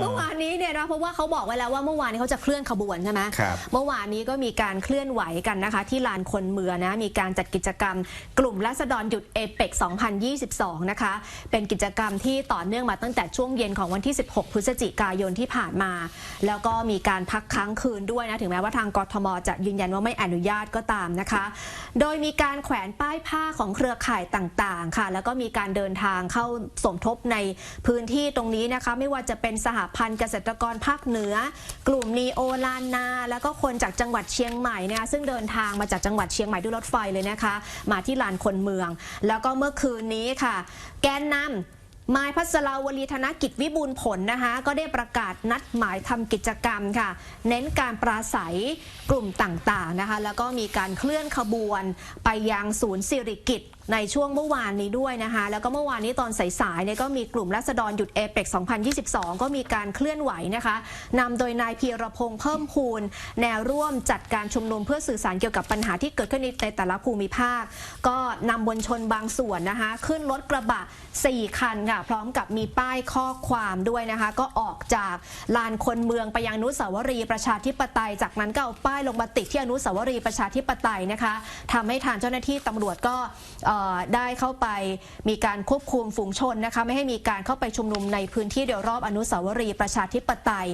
เมื่อวานนี้เนี่ยนะเพราะว่าเขาบอกไว้แล้วว่าเมื่อวานนี้เขาจะเคลื่อนขบวนใช่ไหมครับเมื่อวานนี้ก็มีการเคลื่อนไหวกันนะคะ ที่ลานคนเมืองนะมีการจัดกิจกรรม กลุ่มรัษฎรหยุดเอเปก2022 นะคะ เป็นกิจกรรมที่ต่อเนื่องมาตั้งแต่ช่วงเย็นของวันที่ 16 พฤศจิกายนที่ผ่านมา แล้วก็มีการพักค้างคืนด้วยนะถึงแม้ว่าทางกทมจะยืนยันว่าไม่อนุญาตก็ตามนะคะ โดยมีการแขวนป้ายผ้าของเครือข่ายต่างๆ ค่ะ แล้วก็มีการเดินทางเข้าสมทบในพื้นที่ตรงนี้นะคะ ไม่ว่าจะเป็นสหพันธ์เกษตรกรภาคเหนือ กลุ่มนีโอลานนา แล้วก็คนจากจังหวัดเชียงใหม่เนี่ยซึ่งเดินทางมาจากจังหวัดเชียงใหม่ด้วยรถไฟเลยนะคะ มาที่ลานคนเมือง แล้วก็เมื่อคืนนี้ค่ะ แกนนำมายพัสราวลีธนกิจวิบูลย์ผลนะคะ ก็ได้ประกาศนัดหมายทำกิจกรรมค่ะ เน้นการปราศัยกลุ่มต่างๆนะคะ แล้วก็มีการเคลื่อนขบวนไปยังศูนย์สิริกิตในช่วงเมื่อวานนี้ด้วยนะคะ แล้วก็เมื่อวานนี้ตอนสายๆเนี่ยก็มีกลุ่มรัษฎรหยุดเอเปก2022 ก็มีการเคลื่อนไหวนะคะนำโดยนายพีรพงษ์เพิ่มพูน แนวร่วมจัดการชุมนุมเพื่อสื่อสารเกี่ยวกับปัญหาที่เกิดขึ้นในแต่ละภูมิภาค ก็นำมวลชนบางส่วนนะคะ ขึ้นรถกระบะ 4 คันค่ะ พร้อมกับมีป้ายข้อความด้วยนะคะ ก็ออกจากลานคนเมืองไปยังอนุสาวรีย์ประชาธิปไตย จากนั้นก็เอาป้ายลงมาติดที่อนุสาวรีย์ประชาธิปไตยนะคะทำให้ทางเจ้าหน้าที่ตำรวจก็ได้เข้าไปมีการควบคุมฝูงชนนะคะไม่ให้มีการเข้าไปชุมนุมในพื้นที่เดียวรอบอนุสาวรีย์ประชาธิปไตย